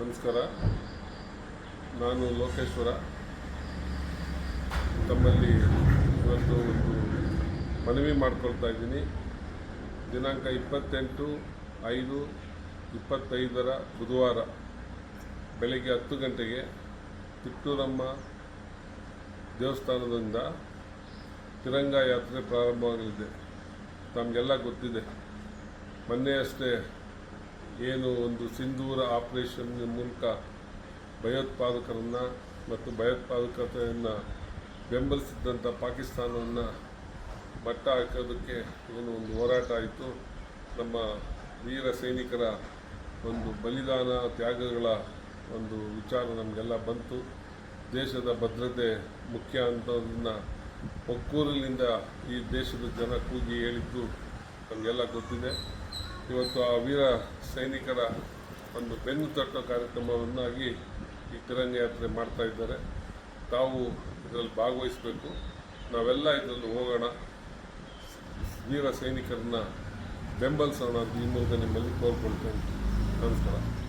ನಮಸ್ಕಾರ. ನಾನು ಲೋಕೇಶ್ವರ. ತಮ್ಮಲ್ಲಿ ಇವತ್ತು ಒಂದು ಮನವಿ ಮಾಡ್ಕೊಳ್ತಾ ಇದ್ದೀನಿ. ದಿನಾಂಕ ಇಪ್ಪತ್ತೆಂಟು ಐದು ಇಪ್ಪತ್ತೈದರ ಬುಧವಾರ ಬೆಳಗ್ಗೆ ಹತ್ತು ಗಂಟೆಗೆ ತಿಪ್ಪೂರಮ್ಮ ದೇವಸ್ಥಾನದಿಂದ ತಿರಂಗ ಯಾತ್ರೆ ಪ್ರಾರಂಭವಾಗಲಿದೆ. ತಮಗೆಲ್ಲ ಗೊತ್ತಿದೆ. ಮೊನ್ನೆ ಅಷ್ಟೇ ಏನು ಒಂದು ಸಿಂಧೂರ ಆಪರೇಷನ್ ಮೂಲಕ ಭಯೋತ್ಪಾದಕರನ್ನು ಮತ್ತು ಭಯೋತ್ಪಾದಕತೆಯನ್ನು ಬೆಂಬಲಿಸಿದ್ದಂಥ ಪಾಕಿಸ್ತಾನವನ್ನು ಮಟ್ಟ ಹಾಕೋದಕ್ಕೆ ಏನು ಒಂದು ಹೋರಾಟ ಆಯಿತು. ನಮ್ಮ ವೀರ ಸೈನಿಕರ ಒಂದು ಬಲಿದಾನ ತ್ಯಾಗಗಳ ಒಂದು ವಿಚಾರ ನಮಗೆಲ್ಲ ಬಂತು. ದೇಶದ ಭದ್ರತೆ ಮುಖ್ಯ ಅಂತದನ್ನು ಒಕ್ಕೂರಿನಿಂದ ಈ ದೇಶದ ಜನ ಕೂಗಿ ಹೇಳಿದ್ದು ನಮಗೆಲ್ಲ ಗೊತ್ತಿದೆ. ಇವತ್ತು ಆ ವೀರ ಸೈನಿಕರ ಒಂದು ಬೆನ್ನು ತಟ್ಟೋ ಕಾರ್ಯಕ್ರಮವನ್ನಾಗಿ ಈ ತಿರಂಗ ಯಾತ್ರೆ ಮಾಡ್ತಾ ಇದ್ದಾರೆ. ತಾವು ಇದರಲ್ಲಿ ಭಾಗವಹಿಸಬೇಕು. ನಾವೆಲ್ಲ ಇದರಲ್ಲಿ ಹೋಗೋಣ. ವೀರ ಸೈನಿಕರನ್ನ ಬೆಂಬಲಿಸೋಣ ಈ ಮೂಲಕ ನಿಮ್ಮಲ್ಲಿ ಕೋರ್ಕೊಳ್ತೇನೆ. ನಮಸ್ಕಾರ.